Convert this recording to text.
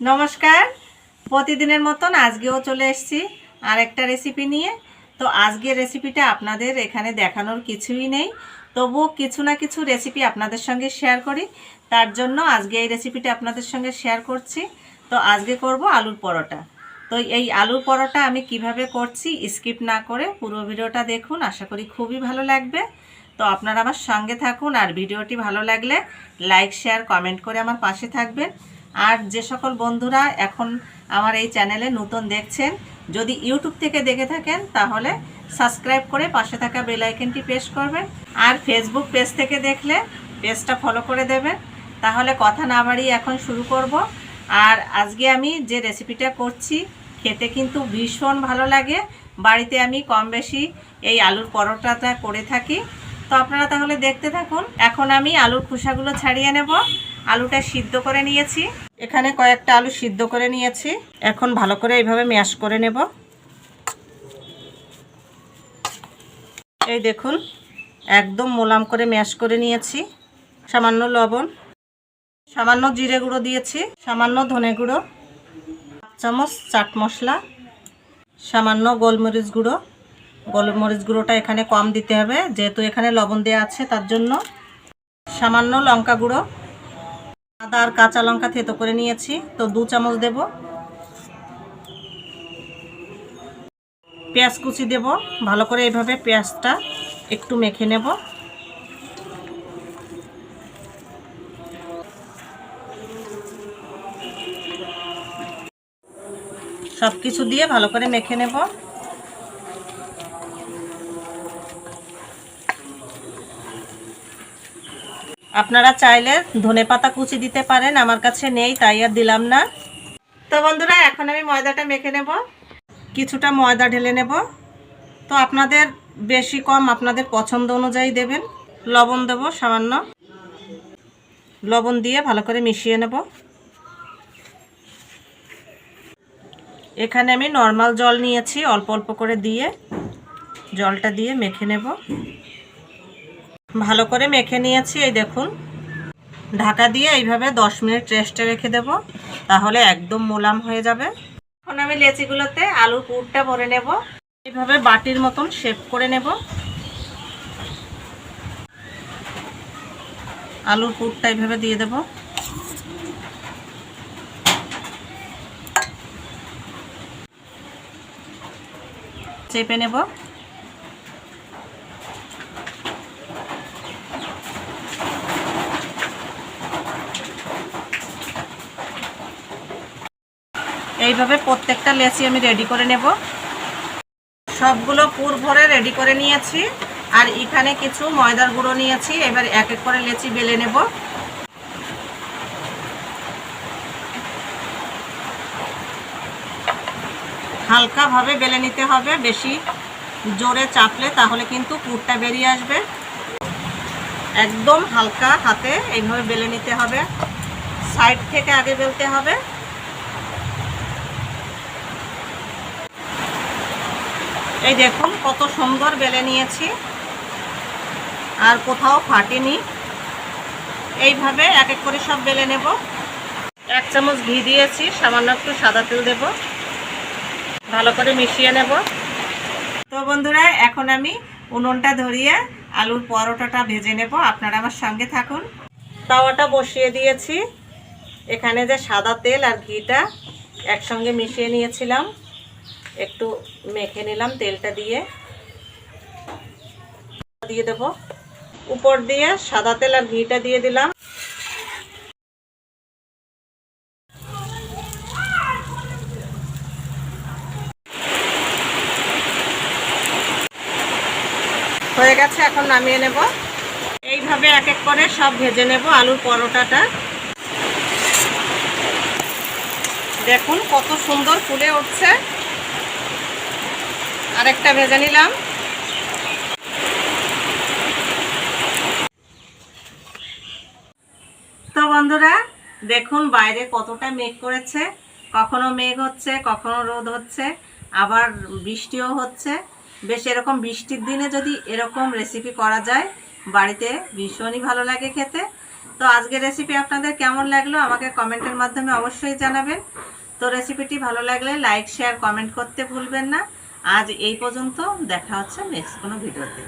নমস্কার। প্রতিদিনের মতন আজকেও চলে এসেছি আর একটা রেসিপি নিয়ে। তো আজকের রেসিপিটা আপনাদের এখানে দেখানোর কিছুই নেই। তবুও কিছু না কিছু রেসিপি আপনাদের সঙ্গে শেয়ার করি। তার জন্য আজকে এই রেসিপিটা আপনাদের সঙ্গে শেয়ার করছি। তো আজকে করব আলুর পরোটা। তো এই আলুর পরোটা আমি কীভাবে করছি স্কিপ না করে পুরো ভিডিওটা দেখুন। আশা করি খুবই ভালো লাগবে। তো আপনারা আমার সঙ্গে থাকুন। আর ভিডিওটি ভালো লাগলে লাইক শেয়ার কমেন্ট করে আমার পাশে থাকবেন। আর যে সকল বন্ধুরা এখন আমার এই চ্যানেলে নতুন দেখছেন, যদি ইউটিউব থেকে দেখে থাকেন, তাহলে সাবস্ক্রাইব করে পাশে থাকা বেল আইকনটি প্রেস করবেন। আর ফেসবুক পেজ থেকে দেখলে পেজটা ফলো করে দেবেন। তাহলে কথা না বাড়িয়ে এখন শুরু করব। আর আজকে আমি যে রেসিপিটা করছি, খেতে কিন্তু ভীষণ ভালো লাগে। বাড়িতে আমি কম বেশি এই আলুর পরোটাটা করে থাকি। তো আপনারা তাহলে দেখতে থাকুন। এখন আমি আলুর খোসাগুলো ছাড়িয়ে নেব। আলুটা সিদ্ধ করে নিয়েছি। এখানে কয়েকটা আলু সিদ্ধ করে নিয়েছি। এখন ভালো করে এইভাবে ম্যাশ করে নেব। এই দেখুন, একদম মোলাম করে ম্যাশ করে নিয়েছি। সামান্য লবণ, সামান্য জিরে গুঁড়ো দিয়েছি, সামান্য ধনে গুঁড়ো চামচ চাট মশলা, সামান্য গোলমরিচ গুঁড়ো। গোলমরিচ গুঁড়োটা এখানে কম দিতে হবে, যেহেতু এখানে লবণ দেওয়া আছে তার জন্য। সামান্য লঙ্কা গুঁড়ো আদা আর কাঁচা লঙ্কা থেতো করে নিয়েছি, তো দু চামচ দেব। পেঁয়াজ কুচি দেব, ভালো করে এইভাবে পেঁয়াজটা একটু মেখে নেব। সব কিছু দিয়ে ভালো করে মেখে নেব। আপনারা চাইলে ধনে পাতা কুচি দিতে পারেন, আমার কাছে নেই, তাই আর দিলাম না। তো বন্ধুরা, এখন আমি ময়দাটা মেখে নেব। কিছুটা ময়দা ঢেলে নেব। তো আপনাদের বেশি কম আপনাদের পছন্দ অনুযায়ী দেবেন। লবণ দেব সামান্য। লবণ দিয়ে ভালো করে মিশিয়ে নেব। এখানে আমি নর্মাল জল নিয়েছি, অল্প অল্প করে দিয়ে জলটা দিয়ে মেখে নেব। ভালো করে মেখে নিয়েছি, এই দেখুন। ঢাকা দিয়ে এইভাবে দশ মিনিট রেস্টে রেখে দেব, তাহলে একদম মোলাম হয়ে যাবে। এখন আমি লেচিগুলোতে আলুর পুরটা ভরে নেব, এইভাবে বাটির মতন শেপ করে নেব। আলুর পুরটা এইভাবে দিয়ে দেব। চেপে নেব। এইভাবে প্রত্যেকটা লেচি আমি রেডি করে নেব। সবগুলো পুর ভরে রেডি করে নিয়েছি। আর এখানে কিছু ময়দার গুঁড়ো নিয়েছি। এবার এক এক করে লেচি বেলে নেব। হালকাভাবে বেলে নিতে হবে। বেশি জোরে চাপলে তাহলে কিন্তু পুরটা বেরিয়ে আসবে। একদম হালকা হাতে এইভাবে বেলে নিতে হবে। সাইড থেকে আগে বেলতে হবে। এই দেখুন, কত সুন্দর বেলে নিয়েছি। আর কোথাও ফাটেনি। এইভাবে এক এক করে সব বেলে নেব। এক চামচ ঘি দিয়েছি, সামান্য একটু সাদা তেল দেব। ভালো করে মিশিয়ে নেব। তো বন্ধুরা, এখন আমি উনুনটা ধরিয়ে আলুর পরোটাটা ভেজে নেব। আপনারা আমার সঙ্গে থাকুন। তাওয়াটা বসিয়ে দিয়েছি। এখানে যে সাদা তেল আর ঘিটা একসঙ্গে মিশিয়ে নিয়েছিলাম। একটু মেখে নিলাম তেলটা দিয়ে। দিয়ে দেব। উপর দিয়ে সাদা তেল আর ঘিটা দিয়ে দিলাম। হয়ে গেছে, এখন নামিয়ে নেব। এইভাবে এক এক করে সব ভেজে নেব আলুর পরোটাটা। দেখুন কত সুন্দর ফুলে উঠছে। আরেকটা ভেজে নিলাম। তো বন্ধুরা, দেখুন বাইরে কতটা মেঘ করেছে। কখনো মেঘ হচ্ছে, কখনো রোদ হচ্ছে, আবার বৃষ্টিও হচ্ছে। বেশ এরকম বৃষ্টির দিনে যদি এরকম রেসিপি করা যায়, বাড়িতে ভীষণই ভালো লাগে খেতে। তো আজকের রেসিপি আপনাদের কেমন লাগল, আমাকে কমেন্টের মাধ্যমে অবশ্যই জানাবেন। তো রেসিপিটি ভালো লাগলে লাইক শেয়ার কমেন্ট করতে ভুলবেন না। আজ এই পর্যন্ত দেখা হচ্ছে নেক্সট কোনো ভিডিওতে।